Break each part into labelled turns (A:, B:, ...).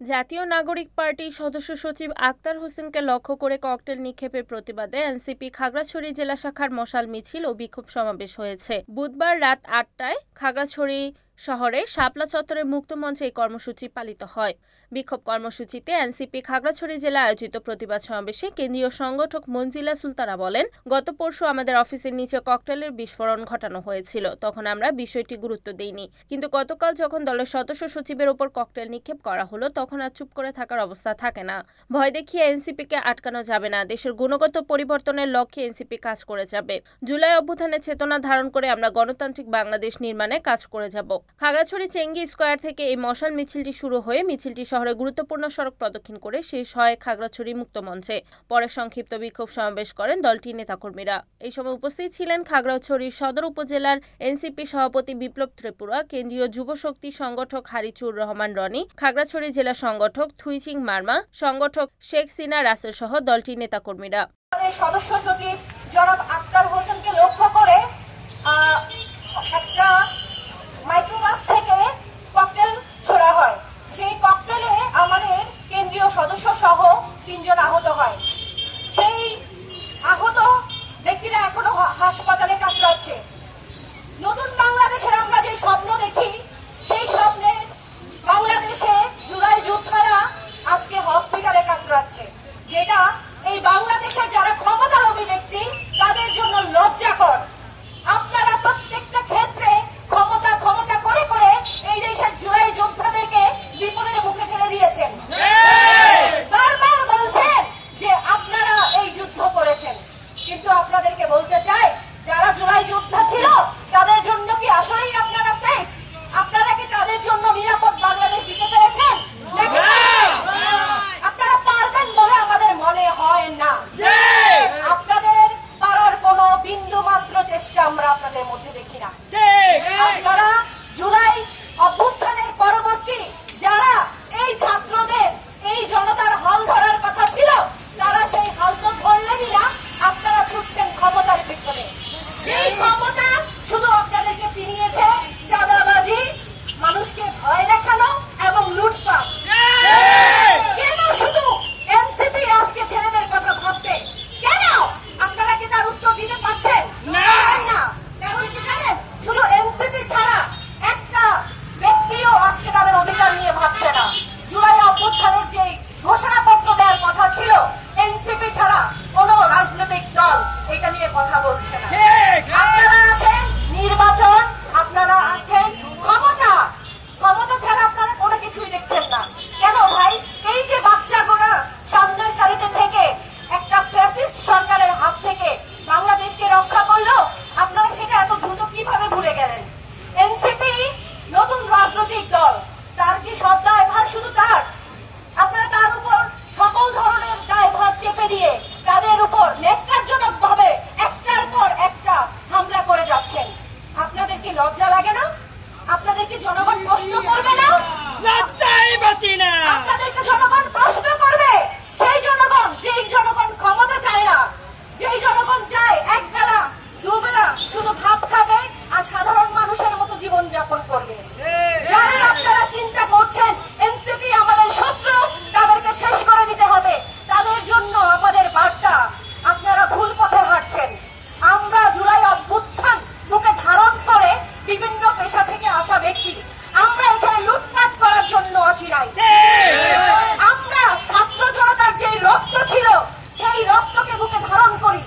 A: জাতীয় নাগরিক পার্টির সদস্য সচিব আক্তার হোসেনকে লক্ষ্য করে ককটেল নিক্ষেপের প্রতিবাদে এনসিপি খাগড়াছড়ি জেলা শাখার মশাল মিছিল ও বিক্ষোভ সমাবেশ হয়েছে। বুধবার রাত আটটায় খাগড়াছড়ি শহরে শাপলা চত্বরের মুক্ত মঞ্চে এই কর্মসূচি পালিত হয়। বিক্ষোভ কর্মসূচিতে এনসিপি খাগড়াছড়ি জেলা আয়োজিত প্রতিবাদ সমাবেশে কেন্দ্রীয় সংগঠক মঞ্জিলা সুলতানা বলেন, গত পরশু আমাদের অফিসের নিচে ককটেলের বিস্ফোরণ ঘটানো হয়েছিল, তখন আমরা বিষয়টি গুরুত্ব দেইনি। কিন্তু গতকাল যখন দলের সদস্য সচিবের ওপর ককটেল নিক্ষেপ করা হলো, তখন আর চুপ করে থাকার অবস্থা থাকে না। ভয় দেখিয়ে এনসিপিকে আটকানো যাবে না, দেশের গুণগত পরিবর্তনের লক্ষ্যে এনসিপি কাজ করে যাবে। জুলাই অভ্যুত্থানের চেতনা ধারণ করে আমরা গণতান্ত্রিক বাংলাদেশ নির্মাণে কাজ করে যাব। খাগড়াছড়ি চেঙ্গি স্কোয়ার থেকে এই মশাল মিছিলটি শুরু হয়ে মিছিলটি শহরে গুরুত্বপূর্ণ সড়ক প্রদক্ষিণ করে শেষ হয় খাগড়াছড়ি মুক্ত মঞ্চে। পরে সংক্ষিপ্ত বিক্ষোভ সমাবেশ করেন দলটির নেতাকর্মীরা। এই সময় উপস্থিত ছিলেন খাগড়াছড়ি সদর উপজেলার এনসিপি সভাপতি বিপ্লব ত্রিপুরা, কেন্দ্রীয় যুব শক্তি সংগঠক হারিচুর রহমান রনি, খাগড়াছড়ি জেলা সংগঠক থুইচিং মার্মা, সংগঠক শেখ সিনা রাসেল সহ দলটির নেতাকর্মীরা।
B: সদস্য সচিব জনাব আক্তার হোসেনকে লক্ষ্য করে একটা মাইক্রোবাস থেকে ককটেল ছোড়া হয়। সেই ককটেলে আমাদের কেন্দ্রীয় সদস্য সহ তিনজন আহত হয়। সেই আহত ব্যক্তিরা এখনও হাসপাতালে কাতরাচ্ছে। নতুন বাংলাদেশের আমরা যে স্বপ্ন দেখি, সেই স্বপ্নে বাংলাদেশে জুলাই যোদ্ধারা আজকে হসপিটালে কাতরাচ্ছে। যেটা এই বাংলাদেশের যারা ক্ষমতালোভী ব্যক্তি, তাদের জন্য লজ্জাকর আপনারা প্রত্যেকটা ক্ষেত্রে ক্ষমতা ক্ষমতা করে করে এই দেশের জুলাই যোদ্ধাদেরকে বিপদের মুখে ঠেলে দিয়েছেন বারবার বলছেন যে আপনারা এই যুদ্ধ করেছেন কিন্তু আপনাদেরকে বলতে চাই যারা জুলাই যোদ্ধা ছিল তাদের জন্য কি আসলেই আপনারা সেফ আপনারা কি তাদের জন্য নিরাপদ বাংলাদেশ দিতে পেরেছেন নাকি না? আপনারা পারবেন বলে আমাদের মনে হয় না আপনাদের পারার কোনো বিন্দু মাত্র চেষ্টা আমরা আপনাদের মধ্যে দেখি না আপনারা জুলাই অভ্যুত্থানের পরবর্তী যারা এই ছাত্রদের এই জনতার হাল ধরার কথা ছিল তারা সেই হাল তো ধরলেনই না আপনারা ছুটছেন ক্ষমতার পেছনে এই ক্ষমতা শুধু আপনাদেরকে চিনিয়েছে চাঁদাবাজি মানুষকে ভয় দেখানো এবং লুটপাট কেন শুধু এনসিপি আজকে ছেলেদের কথা ভাববে কেন আপনারা কি তার উত্তর দিতে পারছেন পারেন না কারণ কি জানেন শুধু এনসিপি ছাড়া একটা ব্যক্তিও আজকে তাদের অধিকার নিয়ে ভাবছে না জুলাই অভ্যুত্থানের যে ঘোষণাপত্র দেওয়ার কথা ছিল এনসিপি ছাড়া কোনো রাজনৈতিক দল এটা নিয়ে কথা বলছে না। জনগণ প্রশ্ন করবে না?
C: লজ্জাই বাঁচি না।
B: আপনাদেরকে জনগণ প্রশ্ন করবে সেই জনগণ যেই জনগণ ক্ষমতা চায় না যেই জনগণ চায় এক বেলা দুবেলা শুধু ভাত খাবে আর সাধারণ মানুষের মতো জীবন যাপন করবে যারা আপনারা চিন্তা করছেন এনসিপি আমাদের শত্রু তাদেরকে শেষ করে দিতে হবে তাদের জন্য আমাদের বার্তা আপনারা ভুল পথে হাঁটছেন আমরা জুলাই অভ্যুত্থান বুকে ধারণ করে বিভিন্ন পেশা ব্যক্তি আমরা এখানে লুটপাট করার জন্য নাই আমরা ছাত্র জনতার যে রক্ত ছিল, সেই রক্তকে বুকে ধারণ করি।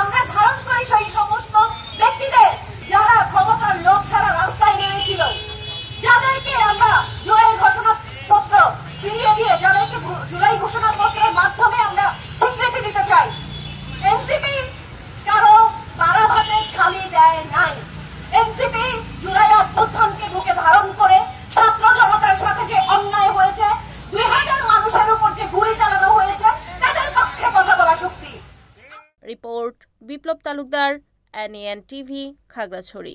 B: আমরা ধারণ করি সেই সমস্ত ব্যক্তিদের যারা ক্ষমতার লোক ছাড়া রাস্তায় নেমেছিল। যাদেরকে আমরা জুলাই ঘোষণাপত্র ফিরিয়ে দিয়ে, যাদেরকে জুলাই ঘোষণাপত্রের মাধ্যমে
A: report Biplab Talukdar NN TV Khagrachhari.